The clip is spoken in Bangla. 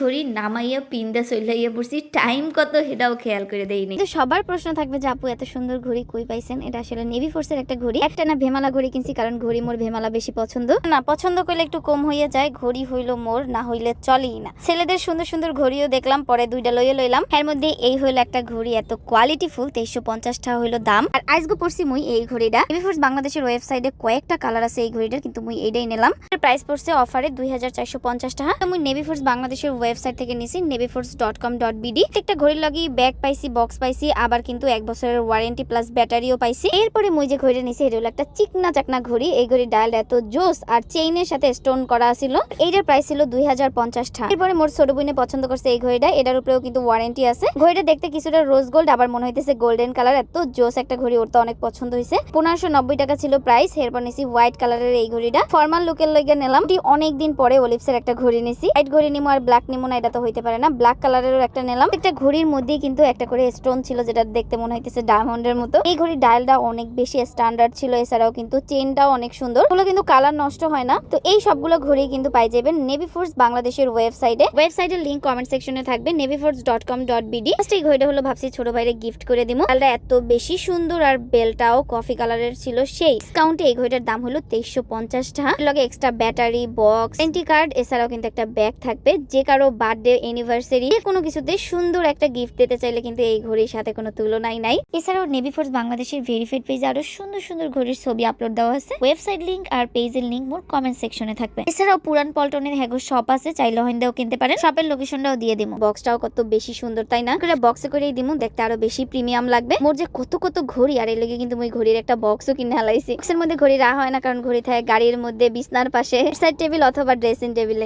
ঘড়ি নামাইয়া পিন্দা চইলাইয়া পড়ছি টাইম কত সেটাও খেয়াল করে দেয়নি কিন্তু সবার প্রশ্ন থাকবে যে আপু, এত সুন্দর ঘড়ি কই পাইছেন? এটা আসলে নেভি ফোর্সের একটা ঘড়ি। একটা না ভেমালা ঘড়ি কিনছি, কারণ ঘড়ি মোর ভেমালা বেশি পছন্দ। না, পছন্দ করলে একটু কম হইয়া যায়, ঘড়ি হইল মোর, না হইলে চলেই না। ছেলেদের সুন্দর সুন্দর ঘড়িও দেখলাম, পরে দুইটা লইয়ে লইলাম। এর মধ্যে এই হইল একটা ঘড়ি এত কোয়ালিটি ফুল তেইশশো পঞ্চাশ টাকা হইল দাম। আর আইসগো পড়ছি মুই এই ঘড়িটা। নেভি ফোর্স বাংলাদেশের ওয়েবসাইটে কয়েকটা কালার আছে এই ঘড়িটার, কিন্তু মুই এইটাই নিলাম। প্রাইস পড়ছে অফারে দুই হাজার চারশো পঞ্চাশ টাকা। তো মুই নেভি ফোর্স বাংলাদেশের ওয়েবসাইট থেকে নিছি navy force dot com dot BD একটা ঘড়ির লাগি ব্যাগ পাইছি বক্স পাইছি, আবার কিন্তু এক বছরের ওয়ারেন্টি প্লাস ব্যাটারিও পাইছি। এরপরে মুই যে ঘড়িটা নিছি, এটা হলো একটা চিকনা চাকনা ঘড়ি। এই ঘড়ির ডায়াল এত জোস আর চেইনের সাথে স্টোন করা ছিল এইটার প্রাইস ছিল দুই হাজার পঞ্চাশ টাকা। এরপরে মোর ছোট বোনে পছন্দ করছে এই ঘড়িটা। এটার উপরেও কিন্তু ওয়ারেন্টি আছে। ঘড়িটা দেখতে কিছুটা রোজ গোল্ড আবার মনে হইতেছে গোল্ডেন কালার এত জোস একটা ঘড়ি, ওর তো অনেক পছন্দ হয়েছে পনেরোশো নব্বই টাকা ছিল প্রাইস এরপর নিছি হোয়াইট কালারের এই ঘড়িটা। ফর্মাল লুকের লইগে নিলাম। এটি অনেক দিন পরে ওলিপসের একটা ঘড়ি নিছি। হোয়াইট ঘড়ি নিমো আর ব্ল্যাক নিমো না এটা তো হইতে পারে না। ব্ল্যাক কালারেরও একটা নিলাম। একটা ঘড়ির মধ্যেই কিন্তু একটা করে স্টোন ছিল যেটা দেখতে মনে হইতেছে ডায়মন্ডের মতো। এই ঘড়ির ডায়ালটা অনেক বেশি স্ট্যান্ডার্ড ছিল, এছাড়াও কিন্তু চেনটাও অনেক সুন্দর। ওগুলো কিন্তু কালার নষ্ট হয় না। তো এই সবগুলো ঘড়ি কিন্তু পাই যাবেন নেভি ফোর্স বাংলাদেশের ওয়েবসাইটে ওয়েবসাইটের লিংক কমেন্ট সেকশনে থাকবে navy force dot com dot BD এই ঘড়িটা হলো ভাবছি ছোট ভাইরে গিফট করে দিব ডালটা এত বেশি সুন্দর আর বেলটাও কফি কালারের ছিল সেই। ডিসকাউন্টে এই ঘড়িটার দাম হলো তেইশশো পঞ্চাশ টাকা। এর লগে extra battery box anti card এছাড়াও কিন্তু একটা ব্যাগ থাকবে। যে কারও বার্থডে অ্যানিভার্সারি কোনো কিছুতে সুন্দর একটা গিফট দিতে চাইলে কিন্তু এই ঘড়ির সাথে কোনো তুলনাই নাই। এছাড়াও নেভি ফোর্স বাংলাদেশের ভেরিফাইড পেজে আরও সুন্দর সুন্দর ঘড়ির ছবি আপলোড দেওয়া আছে। ওয়েবসাইট লিংক আর পেজের লিংক মোর কমেন্ট সেকশনে থাকবে। এছাড়াও পুরান পল্টনের হ্যাগো শপ আছে, চাইলে হইন্দাও কিনতে পারেন। শপের লোকেশনটাও দিয়ে দিমু বক্সটাও কত বেশি সুন্দর, তাই না? করে বক্সে করেই দিমু দেখতে আরও বেশি প্রিমিয়াম লাগবে। মোর যে কত কত ঘড়ি, আর এই লেগে কিন্তু মই ঘড়ির একটা বক্সও কিনে হালাইছি বক্সের মধ্যে ঘড়ি রাখা হয় না, কারণ ঘড়ি থাকে গাড়ির মধ্যে, বিছনার পাশে সাইড টেবিল অথবা ড্রেসিং টেবিলে